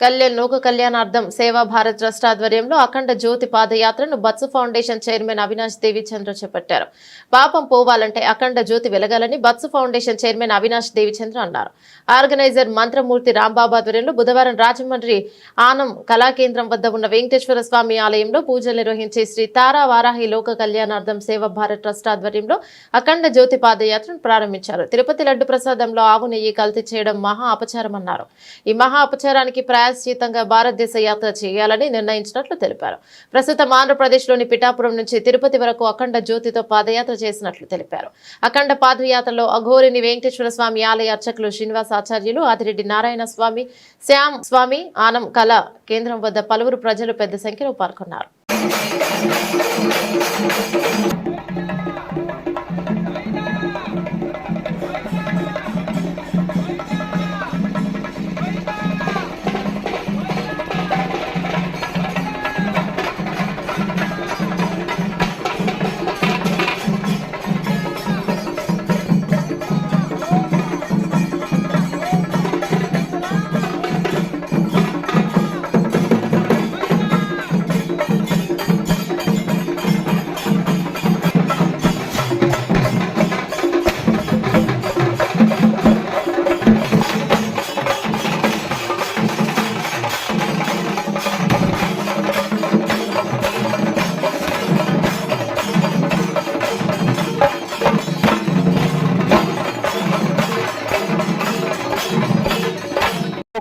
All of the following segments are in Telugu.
కళ్యాణ్ లోక కళ్యాణార్థం సేవా భారత్ ట్రస్ట్ ఆధ్వర్యంలో అఖండ జ్యోతి పాదయాత్రను బత్సు ఫౌండేషన్ చైర్మన్ అవినాష్ దేవిచంద్ర చేపట్టారు. పాపం పోవాలంటే అఖండ జ్యోతి వెలగాలని బత్సు ఫౌండేషన్ చైర్మన్ అవినాష్ దేవిచంద్ర అన్నారు. ఆర్గనైజర్ మంత్రమూర్తి రాంబాబు ఆధ్వర్యంలో బుధవారం రాజమండ్రి ఆనం కళాకేంద్రం వద్ద ఉన్న వెంకటేశ్వర స్వామి ఆలయంలో పూజలు నిర్వహించి శ్రీ తారా వారాహి లోక కళ్యాణార్థం సేవా భారత్ ట్రస్ట్ ఆధ్వర్యంలో అఖండ జ్యోతి పాదయాత్రను ప్రారంభించారు. తిరుపతి లడ్డు ప్రసాదంలో ఆవు నెయ్యి కల్తీ చేయడం మహా అపచారమన్నారు. ఈ మహా అపచారానికి ప్రాయశ్చితంగా భారతదేశ యాత్ర చేయాలని నిర్ణయించినట్లు తెలిపారు. ప్రస్తుతం ఆంధ్రప్రదేశ్లోని పిఠాపురం నుంచి తిరుపతి వరకు అఖండ జ్యోతితో పాదయాత్ర చేసినట్లు తెలిపారు. అఖండ పాదయాత్రలో అఘోరిని వెంకటేశ్వర స్వామి ఆలయ అర్చకులు శ్రీనివాస్ ఆచార్యులు ఆదిరెడ్డి నారాయణ స్వామి శ్యామ్ స్వామి ఆనం కళ కేంద్రం వద్ద పలువురు ప్రజలు పెద్ద సంఖ్యలో పాల్గొన్నారు.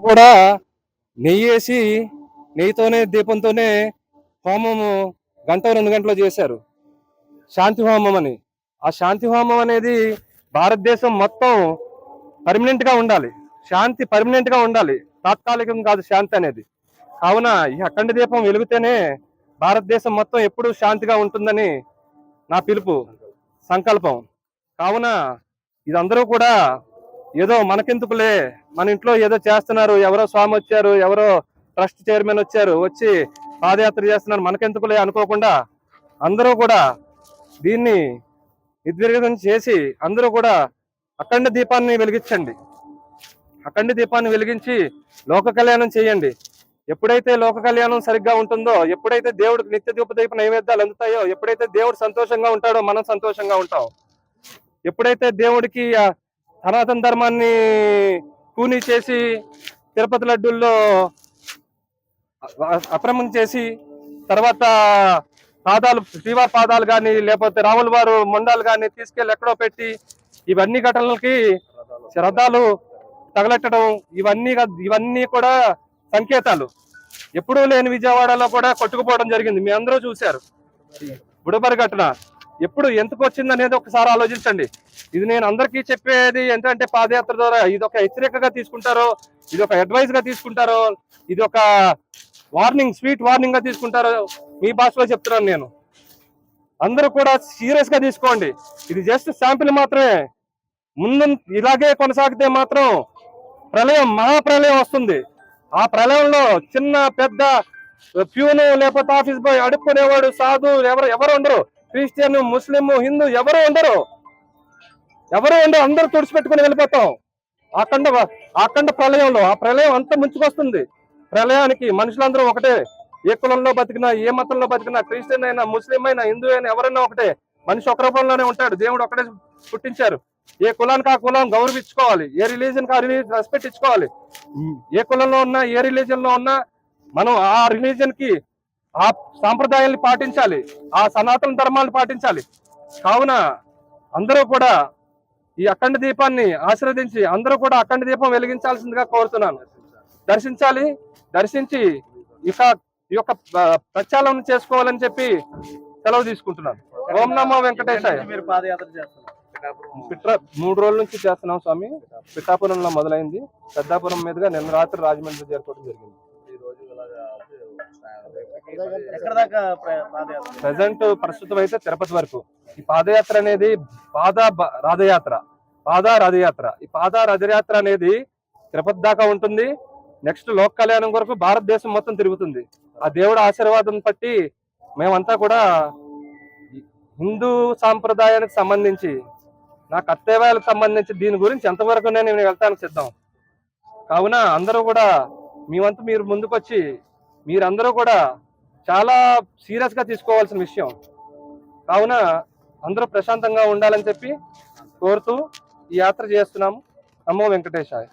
కూడా నెయ్యి వేసి నెయ్యితోనే దీపంతోనే హోమము గంట రెండు గంటలు చేశారు. శాంతి హోమం అని. ఆ శాంతి హోమం అనేది భారతదేశం మొత్తం పర్మనెంట్గా ఉండాలి. శాంతి పర్మనెంట్గా ఉండాలి. తాత్కాలికం కాదు శాంతి అనేది. కావున ఈ అఖండ దీపం వెలిగితేనే భారతదేశం మొత్తం ఎప్పుడూ శాంతిగా ఉంటుందని నా పిలుపు సంకల్పం. కావున ఇదందరూ కూడా ఏదో మనకెందుకులే? మన ఇంట్లో ఏదో చేస్తున్నారు ఎవరో స్వామి వచ్చారు ఎవరో ట్రస్ట్ చైర్మన్ వచ్చారు వచ్చి పాదయాత్ర చేస్తున్నారు మనకెందుకులే అనుకోకుండా అందరూ కూడా దీన్ని నిర్విఘ్నం చేసి అందరూ కూడా అఖండ దీపాన్ని వెలిగించండి. అఖండ దీపాన్ని వెలిగించి లోక కళ్యాణం చేయండి. ఎప్పుడైతే లోక కళ్యాణం సరిగ్గా ఉంటుందో ఎప్పుడైతే దేవుడికి నిత్య దీప నైవేద్యాలు అందుతాయో ఎప్పుడైతే దేవుడు సంతోషంగా ఉంటాడో మనం సంతోషంగా ఉంటాం. ఎప్పుడైతే దేవుడికి సనాతన ధర్మాన్ని కూని చేసి తిరుపతి లడ్డూల్లో అప్రమం అక్రమం చేసి తర్వాత పాదాలు శ్రీవారి పాదాలు కానీ లేకపోతే రాముల వారు మొండాలు కానీ తీసుకెళ్ళి ఎక్కడో పెట్టి ఇవన్నీ ఘటనలకి రథాలు తగలెట్టడం ఇవన్నీ ఇవన్నీ కూడా సంకేతాలు. ఎప్పుడూ లేని విజయవాడలో కూడా కొట్టుకుపోవడం జరిగింది. మీ అందరూ చూశారు. బుడబరి ఘటన ఎప్పుడు ఎందుకు వచ్చింది అనేది ఒకసారి ఆలోచించండి. ఇది నేను అందరికీ చెప్పేది ఏంటంటే పాదయాత్ర ద్వారా ఇది ఒక హెచ్చరికగా తీసుకుంటారో ఇది ఒక అడ్వైస్గా తీసుకుంటారో ఇది ఒక వార్నింగ్ స్వీట్ వార్నింగ్గా తీసుకుంటారో మీ భాషలో చెప్తున్నాను నేను. అందరూ కూడా సీరియస్గా తీసుకోండి. ఇది జస్ట్ శాంపిల్ మాత్రమే. ముందు ఇలాగే కొనసాగితే మాత్రం ప్రళయం మహాప్రళయం వస్తుంది. ఆ ప్రళయంలో చిన్న పెద్ద ప్యూను లేకపోతే ఆఫీస్ బాయ్ అడుక్కునేవాడు సాధు ఎవరు ఎవరు ఉండరు. క్రిస్టియన్ ముస్లిం హిందూ ఎవరు ఉండరు. ఎవరు ఉండరు అందరూ తుడిచిపెట్టుకుని వెళ్ళిపోతాం. అఖండ అఖండ ప్రళయంలో ఆ ప్రళయం అంతా ముంచుకొస్తుంది. ప్రళయానికి మనుషులందరూ ఒకటే. ఏ కులంలో బతికినా ఏ మతంలో బతికినా క్రిస్టియన్ అయినా ముస్లిం అయినా హిందూ అయినా ఎవరైనా ఒకటే. మనిషి ఒక రూపంలోనే ఉంటాడు. దేవుడు ఒకటే పుట్టించారు. ఏ కులానికి ఆ కులం గౌరవించుకోవాలి. ఏ రిలీజన్కి ఆ రిలీజన్ రెస్పెక్ట్ ఇచ్చుకోవాలి. ఏ కులంలో ఉన్నా ఏ రిలీజన్లో ఉన్నా మనం ఆ రిలీజన్కి ఆ సాంప్రదాయాల్ని పాటించాలి ఆ సనాతన ధర్మాన్ని పాటించాలి. కావున అందరూ కూడా ఈ అఖండ దీపాన్ని ఆశీర్వదించి అందరూ కూడా అఖండ దీపం వెలిగించాల్సిందిగా కోరుతున్నాను. దర్శించాలి దర్శించి ఇక ఈ యొక్క ప్రచారం చేసుకోవాలని చెప్పి సెలవు తీసుకుంటున్నాను. ఓం నమో వెంకటేశాయ. మీరు పాదయాత్ర చేస్తున్నారు. పిట్ర మూడు రోజుల నుంచి చేస్తున్నాం స్వామి. పిఠాపురంలో మొదలైంది. పెద్దాపురం మీదుగా నిన్న రాత్రి రాజమండ్రి చేరుకోవడం జరిగింది. ప్రజెంట్ ప్రస్తుతం అయితే తిరుపతి వరకు. ఈ పాదయాత్ర అనేది పాద రథయాత్ర. పాద రథయాత్ర. ఈ పాద రథయాత్ర అనేది తిరుపతి దాకా ఉంటుంది. నెక్స్ట్ లోక్ కళ్యాణం వరకు భారతదేశం మొత్తం తిరుగుతుంది. ఆ దేవుడి ఆశీర్వాదం బట్టి మేమంతా కూడా హిందూ సాంప్రదాయానికి సంబంధించి నా కర్తవ్యాలకు సంబంధించి దీని గురించి ఎంతవరకు నేను వెళ్తానికి సిద్ధం. కావున అందరూ కూడా మీ వంతు మీరు ముందుకొచ్చి మీరందరూ కూడా చాలా సీరియస్గా తీసుకోవాల్సిన విషయం. కావున అందరూ ప్రశాంతంగా ఉండాలని చెప్పి కోరుతూ ఈ యాత్ర చేస్తున్నాము. నమో వెంకటేశాయ.